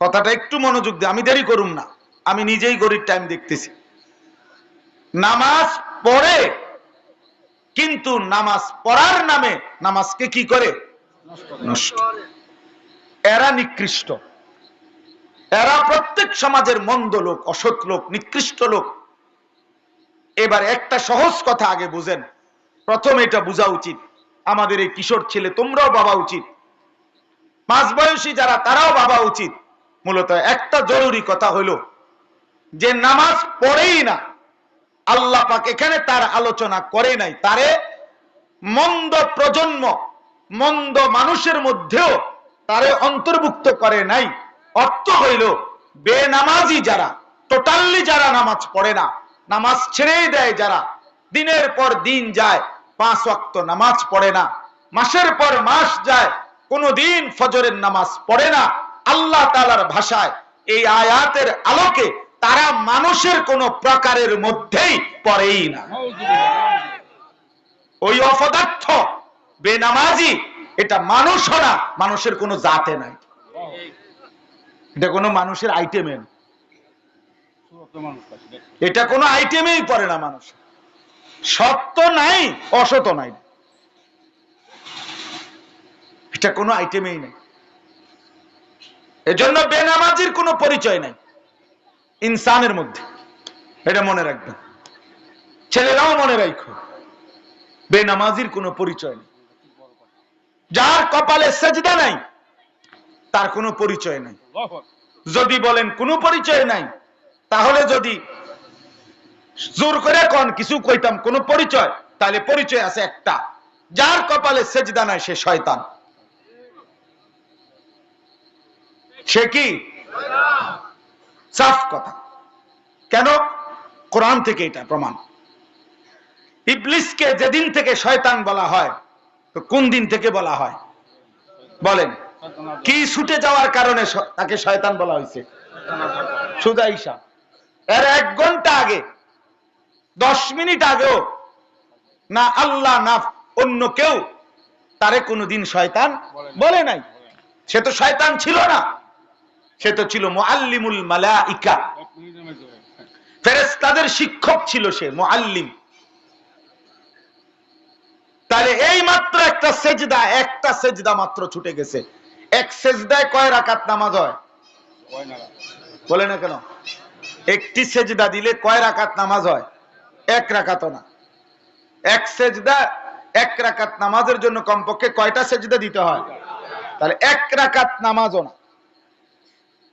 কথাটা একটু মনোযোগ দিয়ে, আমি দেরি করুম না, আমি নিজেই গরিব টাইম দেখতেছি। নামাজ পড়ে, কিন্তু নামাজ পড়ার নামে নামাজকে কি করে? নষ্ট। এরা নিকৃষ্ট। এরা প্রত্যেক সমাজের মন্দ লোক, অসৎ লোক, নিকৃষ্ট লোক। এবার একটা সহজ কথা আগে বুঝেন। প্রথম এটা বোঝা উচিত। আমাদের এই কিশোর ছেলে, তোমরাও বাবা উচিত। মাঝ বয়সী যারা, তারাও বাবা উচিত। মূলত একটা জরুরি কথা হলো যে নামাজ পড়েই না, আল্লাহ পাক এখানে তার আলোচনা করে নাই। তারে মন্দ প্রজন্ম, মন্দ মানুষের মধ্যেও তারে অন্তর্ভুক্ত করে নাই। অর্থ হইল বেনামাজি যারা, টোটালি যারা নামাজ পড়ে না, নামাজ ছেড়েই দেয় যারা, দিনের পর দিন যায়, পাঁচ ওয়াক্ত নামাজ পড়ে না, মাসের পর মাস যায় কোনদিন ফজরের নামাজ পড়ে না আল্লাহ তালার ভাষায় এই আয়াতের আলোকে তারা মানুষের কোন প্রকারের মধ্যেই পড়েই না। ওই অপদার্থ, বেনামাজি, এটা মানুষ না মানুষের কোনো জাতে নাই। এটা কোনো মানুষের আইটেমে এটা কোনো আইটেমেই পড়ে না মানুষ। সত্য নাই অসত নাই। এটা কোনো আইটেমেই নেই। এজন্য বেনামাজির কোনো পরিচয় নাই। ইনসানের মধ্যে। এটা মনে রাখবেন ছেলেরাও মনে রাখো, বেনামাজির কোনো পরিচয় নেই। যার কপালে সেজদা নাই, তার কোনো পরিচয় নাই। যদি বলেন কোনো পরিচয় নাই, তাহলে যদি জোর করে কন, কিছু কইতাম, কোনো পরিচয়, তাহলে পরিচয় আছে একটা। যার কপালে সেজদা নাই, সে শয়তান। সে কি? সাফ কথা। কেন? কোরআন থেকে এটা প্রমাণ। ইবলিসকে যেদিন থেকে শয়তান বলা হয়, তো কোন দিন থেকে বলা হয়? বলেন, কি ছুটে যাওয়ার কারণে তাকে শয়তান বলা হয়েছে? সুজা ঈশা এর এক ঘণ্টা আগে, দশ মিনিট আগেও, না আল্লাহ, না অন্য কেউ তারে কোনোদিন শয়তান বলে নাই। সে তো শয়তান ছিল না। সে তো ছিল মুআল্লিমুল মালাইকা। ফেরেশতাদের শিক্ষক ছিল সে, মুআল্লিম। তাহলে এই মাত্র একটা সেজদা একটা সেজদা মাত্র ছুটে গেছে। এক সেজদায় কয় রাকাত নামাজ হয়? বলে না কেন? একটি সেজদা দিলে কয় রাকাত নামাজ হয়? এক রাকাত না। এক সেজদা, এক রাকাত নামাজের জন্য কমপক্ষে কয়টা সেজদা দিতে হয়? তাহলে এক রাকাত নামাজও না।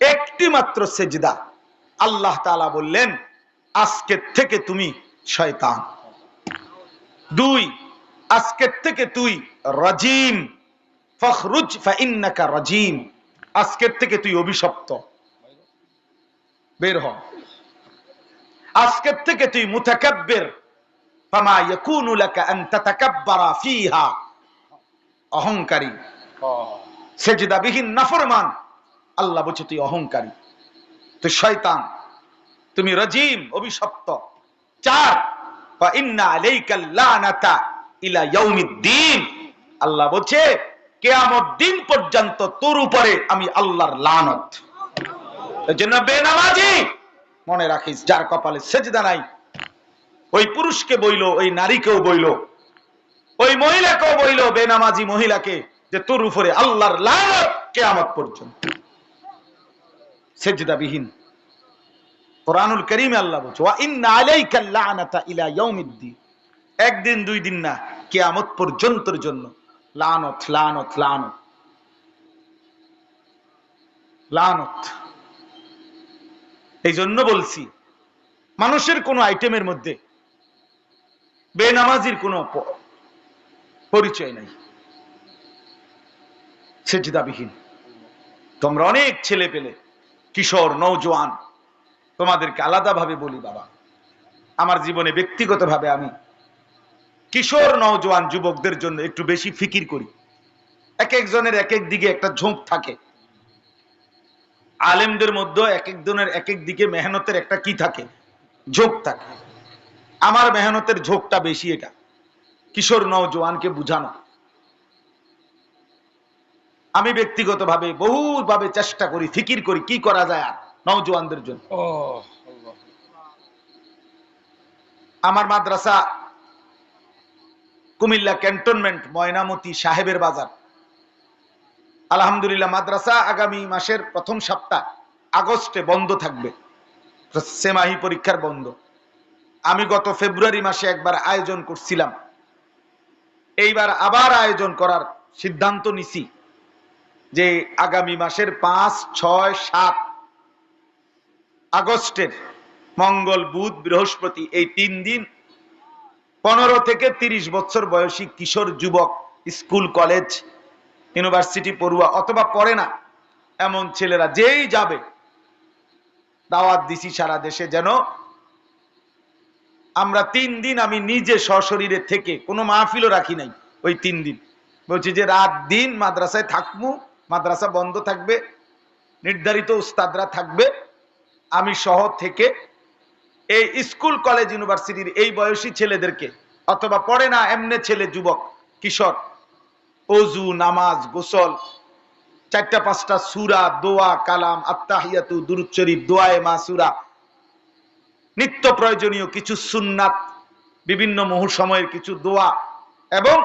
একটি মাত্র সেজদা। আল্লাহ তাআলা বললেন আজকের থেকে তুমি শয়তান। দুই আজকের থেকে তুই রাজিম। ফখরুজ ফাইন্নাকা রাজিম। আজকের থেকে তুই অভিশপ্ত। বের হ। আজকের থেকে তুই মুতাকাব্বির। ফামা ইয়াকুনু লাকা আন তাতাকাব্বারা ফিহা। অহংকারী। সেজদাবিহীন নাফরমান। আল্লাহ বলছে, তুই অহংকারী, তুই শয়তান, তুমি রাজিম, অভিশপ্ত। চার আল্লাহ বলছে, কিয়ামত দিন পর্যন্ত তোর উপরে আমি আল্লাহর লানত। বেনামাজি, মনে রাখিস, যার কপালে সেজদা নাই, ওই পুরুষকে বইলো, ওই নারীকেও বইলো, ওই মহিলাকেও বইলো, বেনামাজি মহিলাকে, যে তোর উপরে আল্লাহর লানত কেয়ামত পর্যন্ত। সেজদাবিহীন। কোরআনুল করিমে আল্লাহ বলছে, ওয়া ইন্না আলাইকাল লানাতা ইলা ইয়াউমিদ্দিন। একদিন, দুই দিন না, কিয়ামত পর্যন্তর জন্য। লানত লানত লানত। লানত। এই জন্য বলছি, মানুষের কোন আইটেমের মধ্যে বেনামাজির কোনো পরিচয় নাই। সেজদাবিহীন। তোমরা অনেক ছেলে পেলে কিশোর নৌজওয়ান তোমাদেরকে আলাদাভাবে বলি বাবা, আমার জীবনে ব্যক্তিগতভাবে আমি কিশোর নওজোয়ান যুবকদের জন্য একটু বেশি ফিকির করি। এক একজনের এক এক দিকে একটা ঝোঁক থাকে। আলেমদের মধ্যে এক একজনের এক এক দিকে মেহনতের একটা কি থাকে? ঝোঁক থাকে। আমার মেহনতের ঝোঁকটা বেশি এটা। কিশোর নওজোয়ানকে বুঝানো। আমি ব্যক্তিগতভাবে বহুভাবে চেষ্টা করি ফিকির করি কি করা যায় আর নওজোয়ানদের জন্য। আমার মাদ্রাসা কুমিল্লা ক্যান্টনমেন্ট ময়নামতি সাহেবের বাজার। আলহামদুলিল্লাহ মাদ্রাসা আগামী মাসের প্রথম সপ্তাহ আগস্টে বন্ধ থাকবে। সেমাহি পরীক্ষার বন্ধ। আমি গত ফেব্রুয়ারি মাসে একবার আয়োজন করছিলাম। এইবার আবার আয়োজন করার সিদ্ধান্ত নিছি। যে আগামী মাসের পাঁচ, ছয়, সাত আগস্টের মঙ্গল, বুধ, বৃহস্পতি এই তিন দিন পনেরো থেকে তিরিশ বছর বয়সী কিশোর যুবক স্কুল, কলেজ, ইউনিভার্সিটি, পড়ুয়া অথবা পড়ে না, এমন ছেলেরা যেই যাবে, দাওয়াত দিছি সারা দেশে যেন আমরা তিন দিন আমি নিজে সশরীরে থেকে কোনো মাহফিলও রাখি নাই ওই তিন দিন। বলছি যে রাত দিন মাদ্রাসায় থাকব মাদ্রাসা বন্ধ থাকবে, নির্ধারিত উস্তাদরা থাকবে। আমি শহর থেকে এই স্কুল, কলেজ, ইউনিভার্সিটির এই বয়সী ছেলেদেরকে, অথবা পড়ে না এমনে ছেলে, যুবক, কিশোর, অজু, নামাজ, গোসল, চারটা, পাঁচটা সুরা, দোয়া, কালাম আত্মাহিয়াতু দুরুদ শরীফ, দোয়ায়ে মাসুরা নিত্য প্রয়োজনীয় কিছু সুন্নাত, বিভিন্ন মুহূর্ত, সময়ের কিছু দোয়া, এবং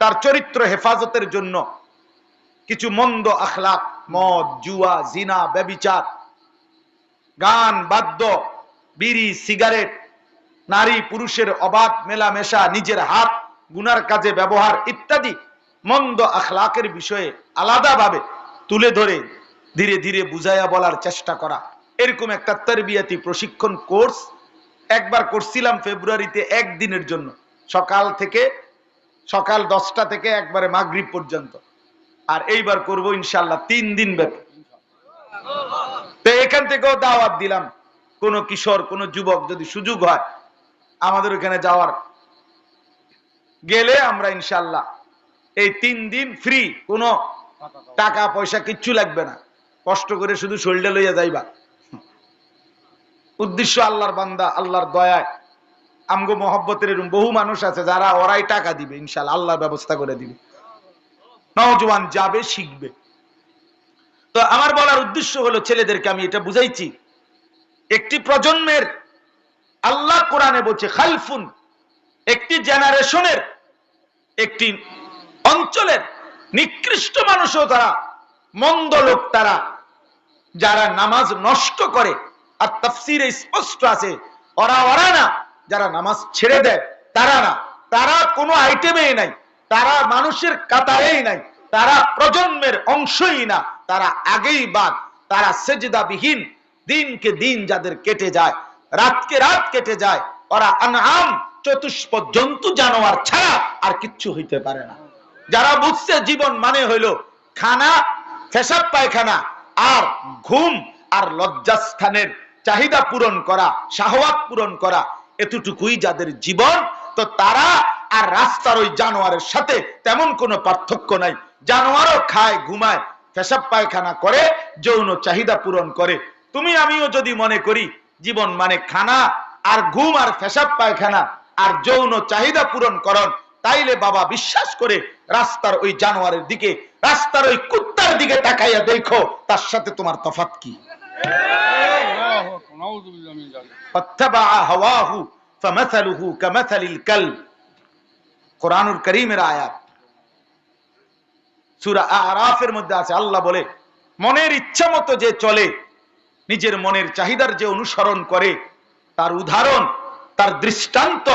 তার চরিত্র হেফাজতের জন্য কিছু মন্দ আখলাক মদ, জুয়া, জিনা, ব্যবিচার, গান, বাদ্য, বিড়ি, সিগারেট, নারী, পুরুষের অবাধ, মেলামেশা, নিজের হাত, গুনার কাজে ব্যবহার ইত্যাদি মন্দ আখলাকের বিষয়ে আলাদাভাবে তুলে ধরে ধীরে ধীরে বুঝাইয়া বলার চেষ্টা করা। এরকম একটা তরবিয়াতি প্রশিক্ষণ কোর্স একবার করছিলাম ফেব্রুয়ারিতে একদিনের জন্য। সকাল থেকে, সকাল দশটা থেকে একবারে মাগরিব পর্যন্ত। আর এইবার করব ইনশাল্লাহ তিন দিন ব্যাপী। তো এখান থেকেও দাওয়াত দিলাম। কোন কিশোর, কোন যুবক যদি সুযোগ হয় আমাদের ওখানে যাওয়ার। গেলে আমরা ইনশাল্লাহ এই তিন দিন ফ্রি কোনো টাকা, পয়সা কিচ্ছু লাগবে না। কষ্ট করে শুধু শরীরটা লইয়া যাইবা। উদ্দেশ্য আল্লাহর বান্দা, আল্লাহর দয়ায়। আমগো মহব্বতের এরকম বহু মানুষ আছে যারা ওরাই টাকা দিবে ইনশাল্লাহ আল্লাহ ব্যবস্থা করে দিবে। নওজোয়ান যাবে, শিখবে। তো আমার বলার উদ্দেশ্য হলো, ছেলেদেরকে আমি এটা বুঝাইছি। একটি প্রজন্মের, আল্লাহ কোরআনে বলছে, খালফুন, একটি জেনারেশনের, একটি অঞ্চলের নিকৃষ্ট মানুষও তারা, মন্দ লোক তারা, যারা নামাজ নষ্ট করে, আর তাফসিরে স্পষ্ট আছে, ওরা ওরা না, যারা নামাজ ছেড়ে দেয়, তারা না। তারা কোনো আইটেমেই নাই। তারা মানুষের কাতারেই নাই, তারা প্রজন্মের অংশই না, তারা আগেই বাদ, তারা সেজদাবিহীন, দিনকে দিন যাদের কেটে যায়, রাতকে রাত কেটে যায়, ওরা আনআম চতুষ্প জন্তু জানোয়ার ছাড়া আর কিচ্ছু হইতে পারে না। যারা বুঝছে জীবন মানে হইল খানা ফেসাব পায়খানা আর ঘুম আর লজ্জাস্থানের চাহিদা পূরণ করা, শাহওয়াত পূরণ করা, এতটুকুই যাদের জীবন, তো তারা আর রাস্তার ওই জানোয়ারের সাথে তেমন কোনো পার্থক্য নাই জানোয়ারও খায় ঘুমায় পেশাব পায়খানা করে যৌন চাহিদা পূরণ করে তুমি আমিও যদি মনে করি জীবন মানে খানা আর ঘুম আর পেশাব পায়খানা আর যৌন চাহিদা পূরণ করণ তাইলে বাবা বিশ্বাস করে রাস্তার ওই জানোয়ারের দিকে রাস্তার ওই কুত্তার দিকে তাকাইয়া দেখো তার সাথে তোমার তফাত কি আল্লাহু আকবার নাউযু বিল্লাহি মিন যালিক فاتبع هواه فمثله كمثل الكلب কোরআনুল করিমের আয়াত। সূরা আরাফের মধ্যে আছে, আল্লাহ বলে, মনের ইচ্ছা মতো যে চলে, নিজের মনের চাহিদার যে অনুসরণ করে, তার উদাহরণ, তার দৃষ্টান্ত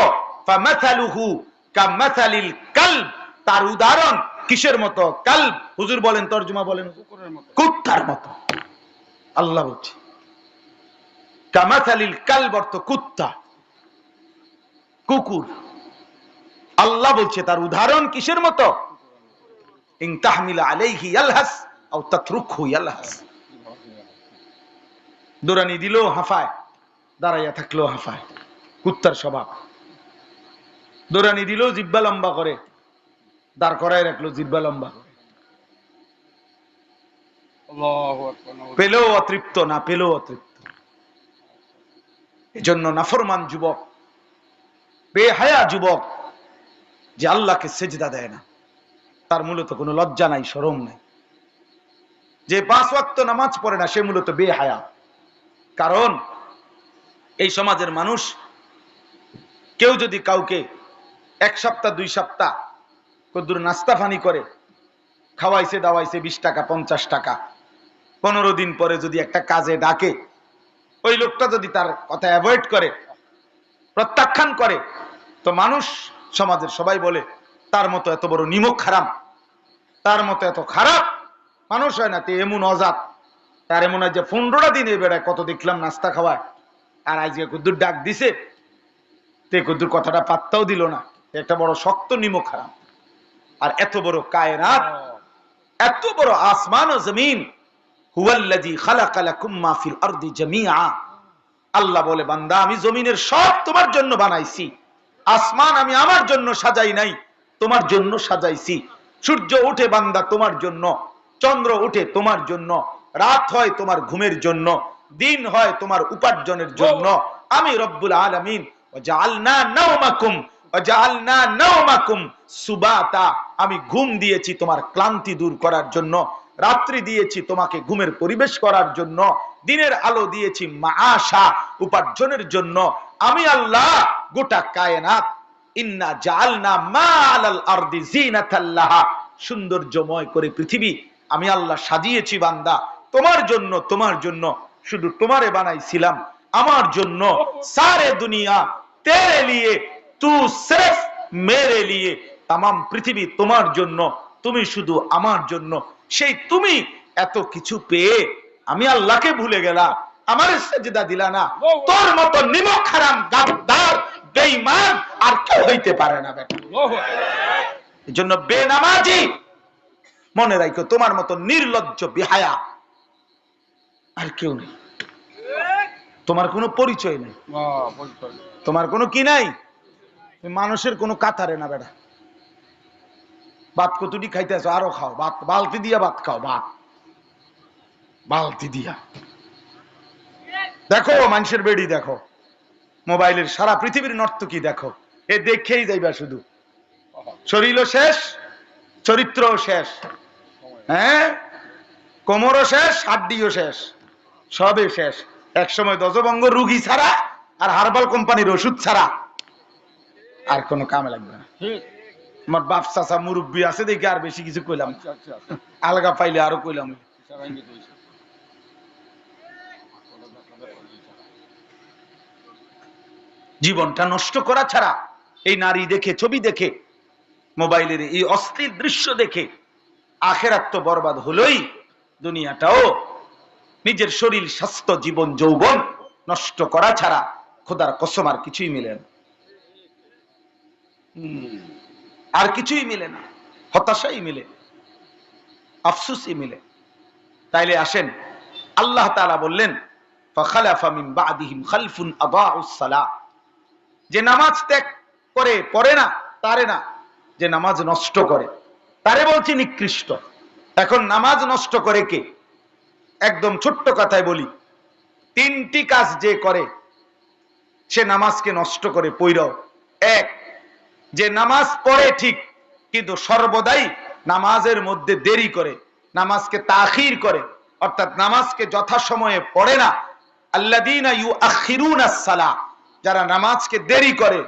তার উদাহরণ, কিসের মতো? কাল হুজুর বলেন, তর্জমা বলেন, কুত্তার মতো। আল্লাহ বলছে কামাথালিল কালব অর্থ কুত্তা, কুকুর। আল্লাহ বলছে তার উদাহরণ কিসের মতো? দৌড়ানি দিলেও হাফায় দাঁড়াইয়া থাকলেও হাফায় কুত্তার স্বভাব। দৌড়ানি দিলেও জিব্বা লম্বা করে দাঁড় করায় রাখল জিব্বা লম্বা করে। পেলেও অতৃপ্ত না পেলেও অতৃপ্ত। এজন্য নাফরমান যুবক বেহায়া যুবক যে আল্লাহকে সেজদা দেয় না। তার মূলত কোনো লজ্জা নাই সরম নাই। যে পাঁচ ওয়াক্ত নামাজ পড়ে না, সে মূলত বেহায়া। কারণ এই সমাজের মানুষ কেউ যদি কাউকে এক সপ্তাহ, দুই সপ্তাহ কদ্দুর নাস্তা ফানি করে, খাওয়াইছে, দাওয়াইছে বিশ টাকা, পঞ্চাশ টাকা, পনেরো দিন পরে যদি একটা কাজে ডাকে, ওই লোকটা যদি তার কথা অ্যাভয়েড করে, প্রত্যাখ্যান করে, তো মানুষ সমাজের সবাই বলে, তার মতো এত বড় নিমক খারাপ, তার মতো এত খারাপ মানুষ হয় না, তে এমন অজাত। তার এমন হয় যে পনেরোটা দিনে বেড়ায় কত দেখলাম নাস্তা খাওয়ায়। আর আজকে কুদ্দুর ডাক দিছে, তে কুদ্দুর কথাটা পাত্তাও দিল না একটা বড় শক্ত নিমক খারাপ। আর এত বড় কায়নাত, এত বড় আসমান ও জমিন আল্লাহ বলে, বান্দা, আমি জমিনের সব তোমার জন্য বানাইছি। আসমান আমি আমার জন্য সাজাই নাই, তোমার জন্য সাজাইছি। সূর্য উঠে বান্দা তোমার জন্য, চন্দ্র উঠে তোমার জন্য, রাত হয় তোমার ঘুমের জন্য, দিন হয় তোমার উপার্জনের জন্য। আমি রব্বুল আলামিন আমি ঘুম দিয়েছি তোমার ক্লান্তি দূর করার জন্য। রাত্রি দিয়েছি তোমাকে ঘুমের পরিবেশ করার জন্য, দিনের আলো দিয়েছি মাআশা উপার্জনের জন্য। আমি আল্লাহ, গোটা কায়নাত, ইন্না জাআলনা মা আলাল আরদি জিনাতাল লাহা সৌন্দর্যময় করে পৃথিবী আমি আল্লাহ সাজিয়েছি বান্দা। তোমার জন্য তোমার জন্য, শুধু তোমারে বানাইছিলাম। আমার জন্য সারে দুনিয়া তেরে লিয়ে, তু সির্ফ মেরে লিয়ে তাম পৃথিবী তোমার জন্য তুমি শুধু আমার জন্য। সেই তুমি এত কিছু পেয়ে আমি আল্লাহকে ভুলে গেলাম। আমার সেজদা দিলা না। তোর মতো নিমক হারাম গাদ্দার বেঈমান আর কেউ হইতে পারে না বেটা এই জন্য বেনামাজি মনে রাখো তোমার মতো নির্লজ্জ বিহায়া আর কেউ নেই। তোমার কোনো পরিচয় নেই। তোমার কোনো কি নাই? মানুষের কোনো কাতারে না বেটা ভাত কতটি খাইতে আছো? আরও খাও। ভাত, বালতি দিয়া ভাত খাও, ভাত। বালতি দিয়া। দেখো, মানুষের বেড়ি দেখো। মোবাইলের সারা পৃথিবীর নর্তকী দেখো। এ দেখেই যাইবা শুধু। শরীরও শেষ, চরিত্রও শেষ। হ্যাঁ? কোমরও শেষ, হাড্ডিও শেষ। সবে শেষ। এক সময় দশবঙ্গ রুগী ছাড়া আর হার্বাল কোম্পানির ওষুধ ছাড়া আর কোনো কামে লাগবে না। আমার বাপ চাচা মুরব্বী আছে দেখে আর বেশি কিছু কইলাম আলগা পাইলে আরও কইলাম। জীবনটা নষ্ট করা ছাড়া এই নারী দেখে ছবি দেখে মোবাইলের এই অস্থির দৃশ্য দেখে আখেরাত তো বরবাদ হলোই দুনিয়াটাও নিজের শরীর স্বাস্থ্য জীবন যৌবন নষ্ট করা ছাড়া খোদার কসম আর কিছুই মিলে না। আর কিছুই মিলে না। হতাশাই মিলে। আফসুসই মিলে। তাইলে আসেন, আল্লাহ তাআলা বললেন যে নামাজ ত্যাগ করে, পড়ে না, তারে না, যে নামাজ নষ্ট করে, তারে বলছি নিকৃষ্ট। এখন নামাজ নষ্ট করে কে? একদম ছোট্ট কথায় বলি, তিনটি কাজ যে করে, সে নামাজকে নষ্ট করে, পৈরাও এক যে নামাজ পড়ে ঠিক, কিন্তু সর্বদাই নামাজের মধ্যে দেরি করে, নামাজকে তাখির করে, অর্থাৎ নামাজকে যথাসময়ে পড়ে না। আল্লাদিনা ইউ আখিরুন সালা যারা নামাজকে দেরি করে